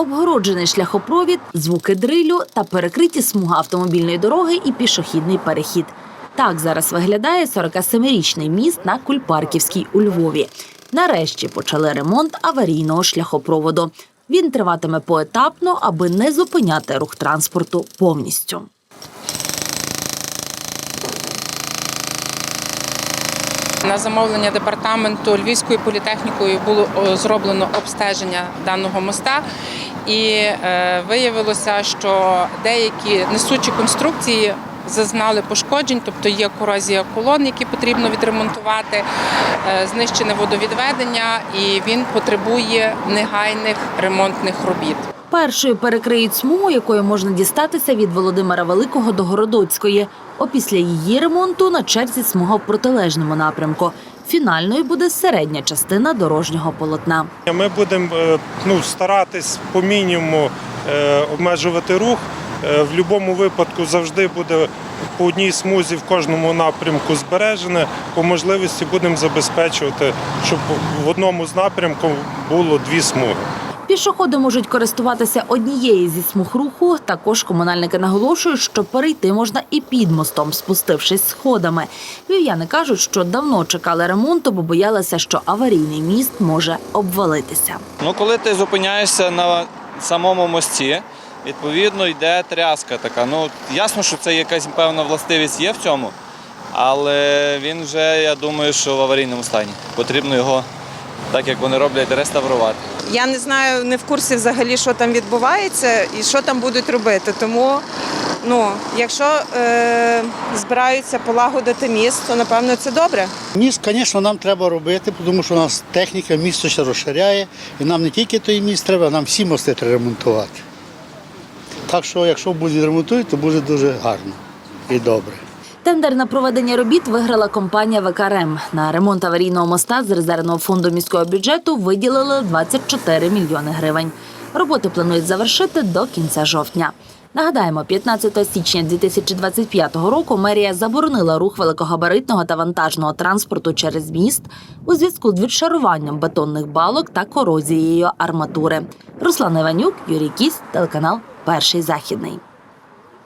Обгороджений шляхопровід, звуки дрилю та перекриті смуга автомобільної дороги і пішохідний перехід. Так зараз виглядає 47-річний міст на Кульпарківській у Львові. Нарешті почали ремонт аварійного шляхопроводу. Він триватиме поетапно, аби не зупиняти рух транспорту повністю. На замовлення департаменту Львівською політехнікою було зроблено обстеження даного моста, і е, виявилося, що деякі несучі конструкції зазнали пошкоджень, тобто є корозія колон, які потрібно відремонтувати, е, знищене водовідведення, і він потребує негайних ремонтних робіт. Першою перекриють смугу, якою можна дістатися від Володимира Великого до Городоцької. Опісля її ремонту на черзі смуга в протилежному напрямку. Фінальною буде середня частина дорожнього полотна. Ми будемо е, ну, старатись по мінімуму е, обмежувати рух. Е, В будь-якому випадку завжди буде по одній смузі в кожному напрямку збережене. По можливості будемо забезпечувати, щоб в одному з напрямків було дві смуги. Пішоходи можуть користуватися однією зі смуг руху. Також комунальники наголошують, що перейти можна і під мостом, спустившись сходами. Львів'яни кажуть, що давно чекали ремонту, бо боялися, що аварійний міст може обвалитися. Ну, коли ти зупиняєшся на самому мості, відповідно йде тряска така. Ну, ясно, що це якась певна властивість є в цьому, але він вже, я думаю, що в аварійному стані. Потрібно його, так як вони роблять, реставрувати. Я не знаю, не в курсі взагалі, що там відбувається і що там будуть робити. Тому, ну, якщо е, збираються полагодити міст, то напевно це добре. Міст, звісно, нам треба робити, тому що у нас техніка, місто ще розширяє. І нам не тільки той міст треба, нам всі мости треба ремонтувати. Так що, якщо будуть ремонтувати, то буде дуже гарно і добре. Тендер на проведення робіт виграла компанія ВКРМ. На ремонт аварійного моста з резервного фонду міського бюджету виділили 24 мільйони гривень. Роботи планують завершити до кінця жовтня. Нагадаємо, 15 січня 2025 року мерія заборонила рух великогабаритного та вантажного транспорту через міст у зв'язку з відшаруванням бетонних балок та корозією арматури. Руслан Іванюк, Юрій Кісь, телеканал Перший західний.